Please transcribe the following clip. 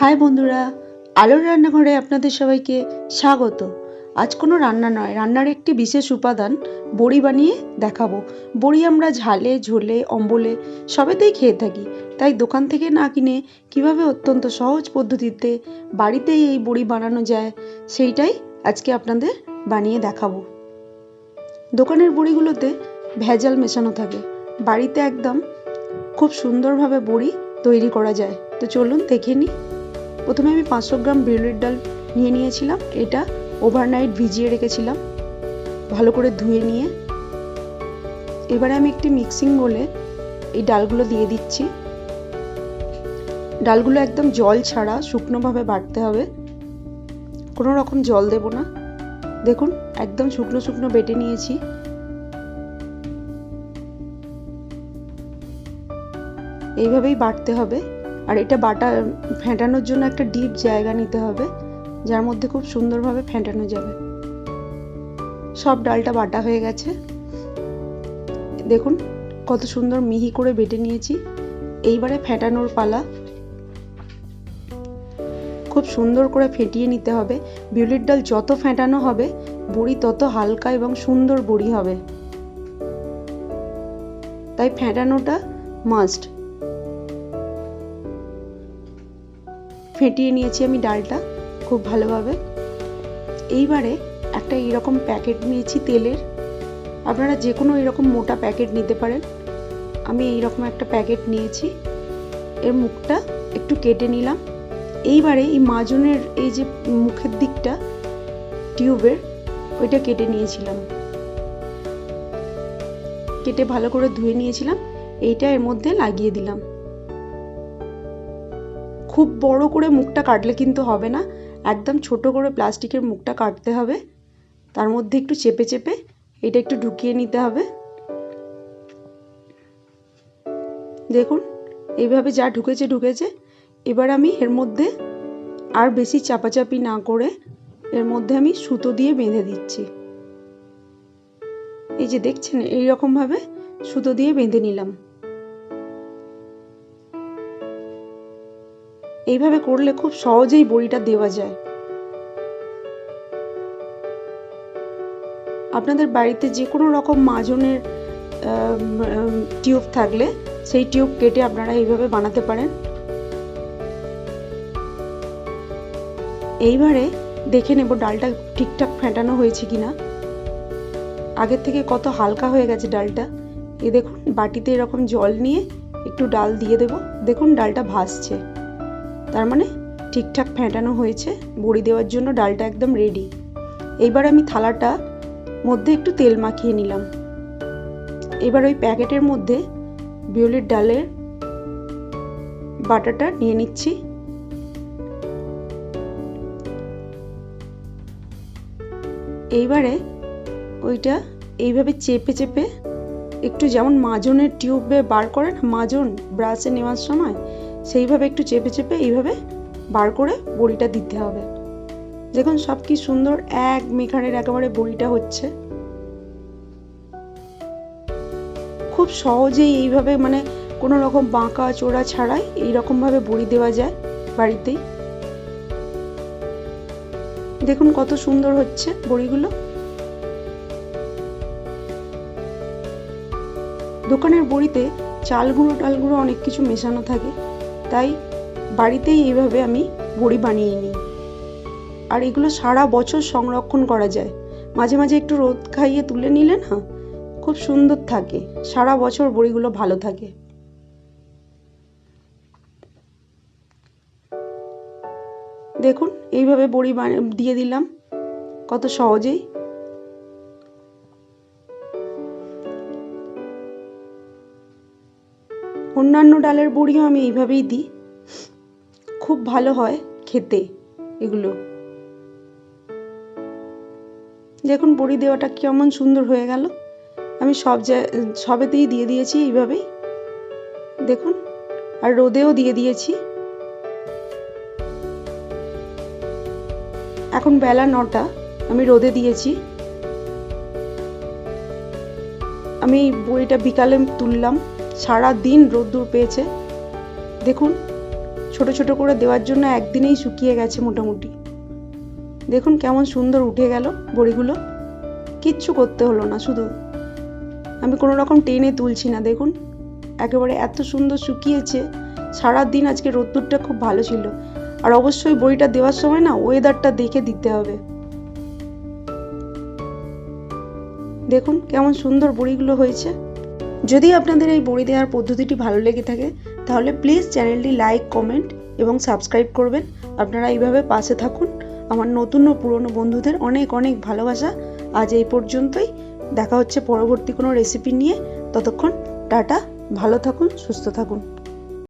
High বন্ধুরা, আলোর রান্নাঘরে আপনাদের সবাইকে স্বাগত। আজ কোনো রান্না নয়, রান্নার একটি বিশেষ উপাদান, বড়ি বানিয়ে দেখাবো। বড়ি আমরা ঝালে, ঝোলে, অম্বলে সবেতেই খেয়ে থাকি। তাই দোকান থেকে না কিনে কীভাবে অত্যন্ত সহজ পদ্ধতিতে বাড়িতেই এই বড়ি বানানো যায়, সেইটাই আজকে আপনাদের বানিয়ে দেখাবো। দোকানের বড়িগুলোতে ভেজাল মেশানো থাকে। বাড়িতে একদম খুব সুন্দরভাবে বড়ি তৈরি করা যায়। তো চলুন দেখে নিই। প্রথমে আমি পাঁচশো গ্রাম বিউলির ডাল নিয়ে নিয়েছিলাম। এটা ওভারনাইট ভিজিয়ে রেখেছিলাম। ভালো করে ধুয়ে নিয়ে। এবারে আমি একটি মিক্সিং বলে এই ডালগুলো দিয়ে দিচ্ছি। ডালগুলো একদম জল ছাড়া শুকনোভাবে বাটতে হবে। কোনো রকম জল দেব না। দেখুন, একদম শুকনো শুকনো বেটে নিয়েছি। এইভাবেই বাটতে হবে। আর এটা বাটা ফেটানোর জন্য একটা ডিপ জায়গা নিতে হবে, যার মধ্যে খুব সুন্দরভাবে ফেটানো যাবে। সব ডালটা বাটা হয়ে গেছে। দেখুন, কত সুন্দর মিহি করে বেটে নিয়েছি। এইবারে ফেটানোর পালা। খুব সুন্দর করে ফেটিয়ে নিতে হবে। বিউলির ডাল যত ফেটানো হবে, বড়ি তত হালকা এবং সুন্দর বড়ি হবে। তাই ফেটানোটা মাস্ট ফেটিয়ে নিয়েছি আমি ডালটা খুব ভালোভাবে। এইবারে একটা এরকম প্যাকেট নিয়েছি তেলের। আপনারা যে কোনো এরকম মোটা প্যাকেট নিতে পারেন। আমি এইরকম একটা প্যাকেট নিয়েছি। এর মুখটা একটু কেটে নিলাম। এইবারে এই মাজনের এই যে মুখের দিকটা, টিউবের, ওইটা কেটে নিয়েছিলাম। কেটে ভালো করে ধুয়ে নিয়েছিলাম। এইটা এর মধ্যে লাগিয়ে দিলাম। খুব বড় করে মুখটা কাটলে কিন্তু হবে না। একদম ছোট করে প্লাস্টিকের মুখটা কাটতে হবে। তার মধ্যে একটু চেপে চেপে এটা একটু ঢুকিয়ে নিতে হবে। দেখুন, এইভাবে যা ঢুকেছে ঢুকেছে। এবার আমি এর মধ্যে আর বেশি চাপাচাপি না করে এর মধ্যে আমি সুতো দিয়ে বেঁধে দিচ্ছি। এই যে দেখছেন, এইরকমভাবে সুতো দিয়ে বেঁধে নিলাম। এইভাবে করলে খুব সহজেই বড়িটা দেওয়া যায়। আপনাদের বাড়িতে যে কোনো রকম মাজনের টিউব থাকলে সেই টিউব কেটে আপনারা এইভাবে বানাতে পারেন। এইবারে দেখে নেব ডালটা ঠিকঠাক ফেটানো হয়েছে কিনা। আগের থেকে কত হালকা হয়ে গেছে ডালটা। এ দেখুন, বাটিতে এরকম জল নিয়ে একটু ডাল দিয়ে দেব। দেখুন, ডালটা ভাসছে। তার মানে ঠিকঠাক ফেটানো হয়েছে, বড়ি দেওয়ার জন্য ডালটা একদম রেডি এইবার আমি থালাটা মধ্যে একটু তেল মাখিয়ে নিলাম। এবার ওই প্যাকেটের মধ্যে বিউলির ডালের বাটাটা নিয়ে নিচ্ছি। এইবারে ওইটা এইভাবে চেপে চেপে একটু যেমন মাজনের টিউবে বার করে না মাজন ব্রাশে নেওয়ার সময় সেইভাবে একটু চেপে চেপে এইভাবে বার করে বড়িটা দিতে হবে। দেখুন সব কি সুন্দর এক মেখানের একেবারে বড়িটা হচ্ছে। খুব সহজেই এইভাবে মানে কোনো রকম বাঁকা, চোরা ছাড়াই এইরকমভাবে বড়ি দেওয়া যায় বাড়িতেই। দেখুন কত সুন্দর হচ্ছে বড়িগুলো। দোকানের বড়িতে চাল গুঁড়ো টাল গুঁড়ো অনেক কিছু মেশানো থাকে। তাই বাড়িতেই এইভাবে আমি বড়ি বানিয়ে নিই। আর এগুলো সারা বছর সংরক্ষণ করা যায়। মাঝে মাঝে একটু রোদ খাইয়ে তুলে নিলে না খুব সুন্দর থাকে। সারা বছর বড়িগুলো ভালো থাকে। দেখুন, এইভাবে বড়ি দিয়ে দিলাম। কত সহজেই। অন্যান্য ডালের বড়িও আমি এইভাবেই দিই। খুব ভালো হয় খেতে এগুলো। দেখুন, বড়ি দেওয়াটা কেমন সুন্দর হয়ে গেল। আমি সব সবেতেই দিয়ে দিয়েছি এইভাবেই দেখুন, আর রোদেও দিয়ে দিয়েছি। এখন বেলা নটা, আমি রোদে দিয়েছি। আমি বড়িটা বিকালে তুললাম। সারা দিন রোদ্দুর পেয়েছে। দেখুন, ছোট ছোট করে দেওয়ার জন্য একদিনেই শুকিয়ে গেছে মোটামুটি। দেখুন কেমন সুন্দর উঠে গেল বড়িগুলো। কিচ্ছু করতে হলো না, শুধু আমি কোনো রকম টেনে তুলছি না, দেখুন। একেবারে এত সুন্দর শুকিয়েছে, সারা দিন আজকে রোদ্দুরটা খুব ভালো ছিল। আর অবশ্যই বড়িটা দেওয়ার সময় না ওয়েদারটা দেখে দিতে হবে। দেখুন কেমন সুন্দর বড়িগুলো হয়েছে। যদি আপনাদের এই বড়ি দেওয়ার পদ্ধতিটি ভালো লেগে থাকে, তাহলে প্লিজ চ্যানেলটি লাইক কমেন্ট এবং সাবস্ক্রাইব করবেন। আপনারা এইভাবে পাশে থাকুন। আমার নতুন ও পুরনো বন্ধুদের অনেক অনেক ভালোবাসা। আজ এই পর্যন্তই। দেখা হচ্ছে পরবর্তী কোনো রেসিপি নিয়ে। ততক্ষণ টাটা, ভালো থাকুন, সুস্থ থাকুন।